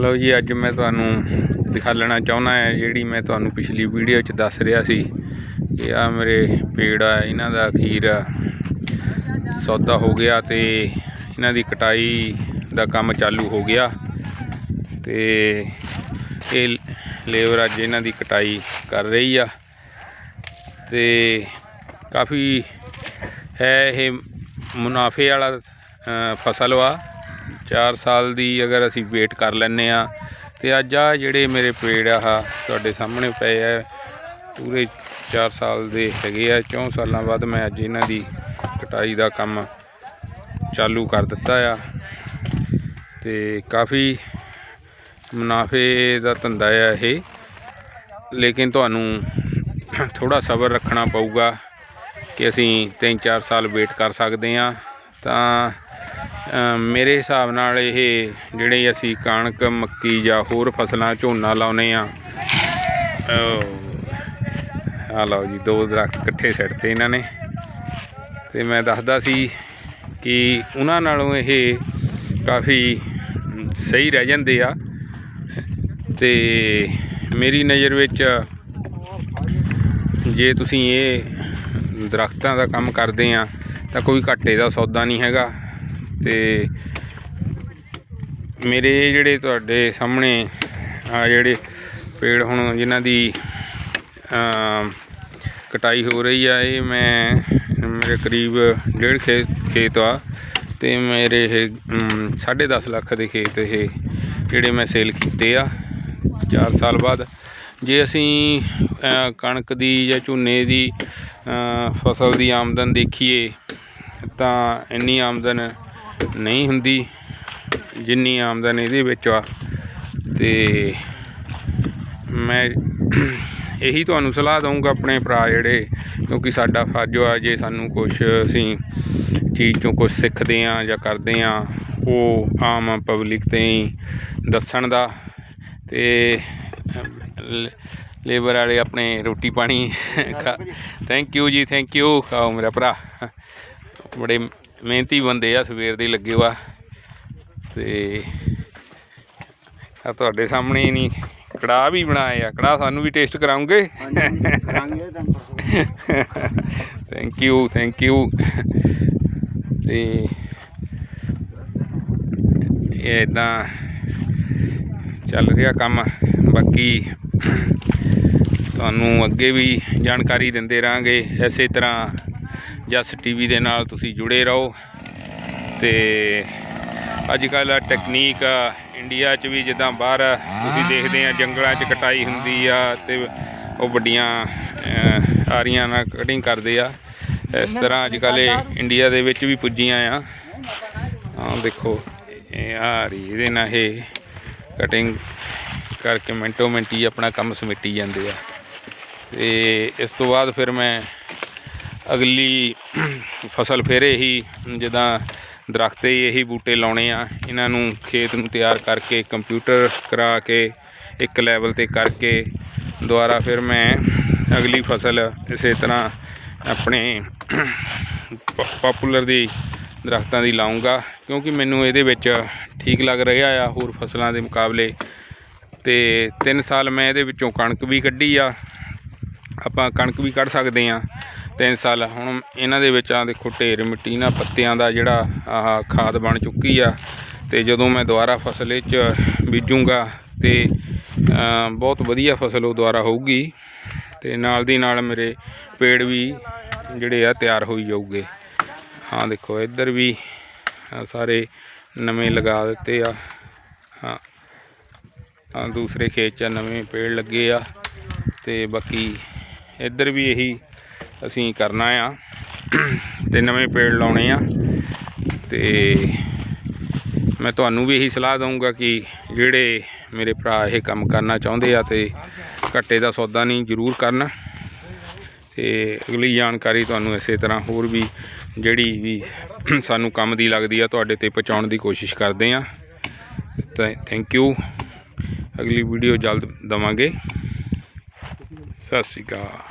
ਲਓ ਜੀ, ਅੱਜ ਮੈਂ ਤੁਹਾਨੂੰ ਦਿਖਾ ਲੈਣਾ ਚਾਹੁੰਦਾ ਹੈ ਜਿਹੜੀ ਮੈਂ ਤੁਹਾਨੂੰ ਪਿਛਲੀ ਵੀਡੀਓ 'ਚ ਦੱਸ ਰਿਹਾ ਸੀ। ਕਿ ਆ ਮੇਰੇ ਪੇੜ ਆ, ਇਹਨਾਂ ਦਾ ਅਖੀਰ ਸੌਦਾ ਹੋ ਗਿਆ ਤੇ ਇਹਨਾਂ ਦੀ ਕਟਾਈ ਦਾ ਕੰਮ ਚਾਲੂ ਹੋ ਗਿਆ। ਤੇ ਇਹ ਲੇਬਰ ਅੱਜ ਇਹਨਾਂ ਦੀ ਕਟਾਈ ਕਰ ਰਹੀ ਆ। ਤੇ ਕਾਫੀ ਹੈ ਇਹ ਮੁਨਾਫੇ ਵਾਲਾ ਫਸਲ ਵਾ। 4 ਸਾਲ ਦੀ ਅਗਰ ਅਸੀਂ ਵੇਟ ਕਰ ਲੈਨੇ ਆ ਤੇ ਅੱਜ ਆ ਜਿਹੜੇ ਮੇਰੇ ਪੇੜ ਆ ਤੁਹਾਡੇ ਸਾਹਮਣੇ ਪਏ ਆ, ਪੂਰੇ 4 ਸਾਲ ਦੇ ਹੈਗੇ ਆ 4 ਸਾਲਾਂ ਬਾਅਦ ਮੈਂ ਅੱਜ ਇਹਨਾਂ ਦੀ ਕਟਾਈ ਦਾ ਕੰਮ ਚਾਲੂ ਕਰ ਦਿੱਤਾ ਆ। ਤੇ ਕਾਫੀ ਮੁਨਾਫੇ ਦਾ ਧੰਦਾ ਆ ਇਹ, ਲੇਕਿਨ ਤੁਹਾਨੂੰ ਥੋੜਾ ਸਬਰ ਰੱਖਣਾ ਪਊਗਾ ਕਿ ਅਸੀਂ 3-4 ਸਾਲ ਵੇਟ ਕਰ ਸਕਦੇ ਆ ਤਾਂ ਮੇਰੇ ਹਿਸਾਬ ਨਾਲ ਇਹ ਜਿਹੜੇ ਅਸੀਂ ਕਣਕ, ਮੱਕੀ ਜਾਂ ਹੋਰ ਫਸਲਾਂ ਝੋਨਾ ਲਾਉਨੇ ਆ ਆ ਲਓ ਜੀ, ਦੋ ਦਰਖਤ ਇਕੱਠੇ ਸਿੱਟ ਤੇ ਇਹਨਾਂ ਨੇ। ਤੇ ਮੈਂ ਦੱਸਦਾ ਸੀ ਕਿ ਉਹਨਾਂ ਨਾਲੋਂ ਇਹ ਕਾਫੀ ਸਹੀ ਰਹਿ ਜਾਂਦੇ ਆ। ਤੇ ਮੇਰੀ ਨਜ਼ਰ ਵਿੱਚ ਜੇ ਤੁਸੀਂ ਇਹ ਦਰਖਤਾਂ ਦਾ ਕੰਮ ਕਰਦੇ ਆ, ਤਾਂ ਕੋਈ ਘਾਟੇ ਦਾ ਸੌਦਾ ਨਹੀਂ ਹੈਗਾ। ਤੇ ਮੇਰੇ ਜਿਹੜੇ ਤੁਹਾਡੇ ਸਾਹਮਣੇ ਆ ਜਿਹੜੇ ਪੇੜ ਹੁਣ ਜਿਨ੍ਹਾਂ ਦੀ ਕਟਾਈ ਹੋ ਰਹੀ ਆ, ਇਹ ਮੈਂ ਮੇਰੇ ਕਰੀਬ ਡੇਢ ਖੇਤ ਖੇਤ ਆ ਤੇ ਮੇਰੇ ਇਹ 10.5 ਲੱਖ ਦੇ ਖੇਤ ਇਹ ਜਿਹੜੇ ਮੈਂ ਸੇਲ ਕੀਤੇ ਆ 4 ਸਾਲ ਬਾਅਦ। ਜੇ ਅਸੀਂ ਕਣਕ ਦੀ ਜਾਂ ਝੋਨੇ ਦੀ ਫਸਲ ਦੀ ਆਮਦਨ ਦੇਖੀਏ ਤਾਂ ਇੰਨੀ ਆਮਦਨ ਨਹੀਂ ਹੁੰਦੀ ਜਿੰਨੀ ਆਮਦਨ ਇਹਦੇ ਵਿੱਚ ਆ। ਤੇ ਮੈਂ ਇਹੀ ਤੁਹਾਨੂੰ ਸਲਾਹ ਦਊਂਗਾ ਆਪਣੇ ਭਰਾ ਜਿਹੜੇ ਕਿਉਂਕਿ ਸਾਡਾ ਫਰਜ਼ ਆ ਜੇ ਸਾਨੂੰ ਕੁਝ ਅਸੀਂ ਚੀਜ਼ ਚੋਂ ਕੁਝ ਸਿੱਖਦੇ ਆ ਜਾਂ ਕਰਦੇ ਆ ਉਹ ਆਮ ਪਬਲਿਕ ਤੇ ਹੀ ਦੱਸਣ ਦਾ। ਤੇ ਲੇਬਰ ਵਾਲੇ ਆਪਣੇ ਰੋਟੀ ਪਾਣੀ ਥੈਂਕ ਯੂ ਜੀ ਥੈਂਕ ਯੂ ਖਾਓ ਮੇਰਾ ਭਰਾ। ਬੜੇ ਮਿਹਨਤੀ ਬੰਦੇ ਆ, ਸਵੇਰ ਦੇ ਲੱਗੇ ਵਾ। ਤੇ ਆ ਤੁਹਾਡੇ ਸਾਹਮਣੇ ਨਹੀਂ ਕੜਾਹ ਵੀ ਬਣਾਏ ਆ। ਕੜਾਹ ਸਾਨੂੰ ਵੀ ਟੇਸਟ ਕਰਾਉਂਗੇ। ਥੈਂਕ ਯੂ ਥੈਂਕ ਯੂ ਤੇ ਇਹ ਇਦਾਂ ਚੱਲ ਰਿਹਾ ਕੰਮ। ਬਾਕੀ ਤੁਹਾਨੂੰ ਅੱਗੇ ਵੀ ਜਾਣਕਾਰੀ ਦਿੰਦੇ ਰਾਂਗੇ ਇਸੇ ਤਰ੍ਹਾਂ ਜਸ ਟੀਵੀ ਦੇ ਨਾਲ ਤੁਸੀਂ ਜੁੜੇ ਰਹੋ। ਤੇ ਅੱਜ ਕੱਲ੍ਹ ਟੈਕਨੀਕ ਇੰਡੀਆ 'ਚ ਵੀ ਜਿੱਦਾਂ ਬਾਹਰ ਤੁਸੀਂ ਦੇਖਦੇ ਆ, ਜੰਗਲਾਂ 'ਚ ਕਟਾਈ ਹੁੰਦੀ ਆ ਤੇ ਉਹ ਵੱਡੀਆਂ ਆਰੀਆਂ ਨਾਲ ਕਟਿੰਗ ਕਰਦੇ ਆ। ਇਸ ਤਰ੍ਹਾਂ ਅੱਜ ਕੱਲ੍ਹ ਇੰਡੀਆ ਦੇ ਵਿੱਚ ਵੀ ਪੁੱਜੀਆਂ ਆ। ਆਹ ਦੇਖੋ, ਇਹ ਆ ਰਹੀ ਇਹਦੇ ਨਾਲ ਇਹ ਕਟਿੰਗ ਕਰਕੇ ਮਿੰਟੋ ਮਿੰਟੀ ਆਪਣਾ ਕੰਮ ਸਮਿੱਟੀ ਜਾਂਦੇ ਆ। ਤੇ ਇਸ ਤੋਂ ਬਾਅਦ ਫਿਰ ਮੈਂ ਅਗਲੀ ਫਸਲ ਫਿਰ ਇਹੀ, ਜਿੱਦਾਂ ਦਰਖਤੇ ਇਹੀ ਬੂਟੇ ਲਾਉਣੇ ਆ। ਇਹਨਾਂ ਨੂੰ ਖੇਤ ਨੂੰ ਤਿਆਰ ਕਰਕੇ, ਕੰਪਿਊਟਰ ਕਰਾ ਕੇ, ਇੱਕ ਲੈਵਲ ਤੇ ਕਰਕੇ ਦੁਬਾਰਾ ਫਿਰ ਮੈਂ ਅਗਲੀ ਫਸਲ ਇਸੇ ਤਰ੍ਹਾਂ ਆਪਣੇ ਪਪੂਲਰ ਦੀ ਦਰਖਤਾਂ ਦੀ ਲਾਉਂਗਾ ਕਿਉਂਕਿ ਮੈਨੂੰ ਇਹਦੇ ਵਿੱਚ ਠੀਕ ਲੱਗ ਰਿਹਾ ਆ ਹੋਰ ਫਸਲਾਂ ਦੇ ਮੁਕਾਬਲੇ। ਤੇ 3 ਸਾਲ ਮੈਂ ਇਹਦੇ ਵਿੱਚੋਂ ਕਣਕ ਵੀ ਕੱਢੀ ਆ। ਆਪਾਂ ਕਣਕ ਵੀ ਕੱਢ ਸਕਦੇ ਆ। ਤਿੰਨ ਸਾਲ ਹੁਣ ਇਹਨਾਂ ਦੇ ਵਿੱਚ ਆ ਦੇਖੋ ਢੇਰ ਮਿੱਟੀ ਨਾ, ਪੱਤਿਆਂ ਦਾ ਜਿਹੜਾ ਆਹ ਖਾਦ ਬਣ ਚੁੱਕੀ ਆ। ਤੇ ਜਦੋਂ ਮੈਂ ਦੁਬਾਰਾ ਫਸਲ ਵਿੱਚ 'ਚ ਬੀਜੂੰਗਾ ਤੇ ਬਹੁਤ ਵਧੀਆ ਫਸਲ ਉਹ ਦੁਬਾਰਾ ਹੋਊਗੀ। ਤੇ ਨਾਲ ਦੀ ਨਾਲ ਮੇਰੇ ਪੇੜ ਵੀ ਜਿਹੜੇ ਆ ਤਿਆਰ ਹੋਈ ਜਾਊਗੇ। ਹਾਂ ਦੇਖੋ, ਇੱਧਰ ਵੀ ਸਾਰੇ ਨਵੇਂ ਲਗਾ ਦਿੱਤੇ ਆ। ਹਾਂ ਆ ਦੂਸਰੇ ਖੇਤ 'ਚ ਨਵੇਂ ਪੇੜ ਲੱਗੇ ਆ। ਤੇ ਬਾਕੀ ਇੱਧਰ ਵੀ ਇਹੀ ਅਸੀਂ ਕਰਨਾ ਆ ਤੇ ਨਵੇਂ ਪੇੜ ਲਾਉਣੇ ਆ ਤੇ ਮੈਂ ਤੁਹਾਨੂੰ ਵੀ ਇਹੀ ਸਲਾਹ ਦਊਂਗਾ ਕਿ ਜਿਹੜੇ ਮੇਰੇ ਭਰਾ ਇਹ ਕੰਮ ਕਰਨਾ ਚਾਹੁੰਦੇ ਆ ਤੇ ਘੱਟੇ ਦਾ ਸੌਦਾ ਨਹੀਂ ਜ਼ਰੂਰ ਕਰਨ ਤੇ ਅਗਲੀ ਜਾਣਕਾਰੀ ਤੁਹਾਨੂੰ ਇਸੇ ਤਰ੍ਹਾਂ ਹੋਰ ਵੀ ਜਿਹੜੀ ਵੀ ਸਾਨੂੰ ਕੰਮ ਦੀ ਲੱਗਦੀ ਆ ਤੁਹਾਡੇ ਤੇ ਪਹੁੰਚਾਉਣ ਦੀ ਕੋਸ਼ਿਸ਼ ਕਰਦੇ ਆ। ਤਾਂ ਥੈਂਕ ਯੂ ਅਗਲੀ ਵੀਡੀਓ ਜਲਦ ਦਵਾਂਗੇ। ਸਤਿ ਸ਼੍ਰੀ ਅਕਾਲ।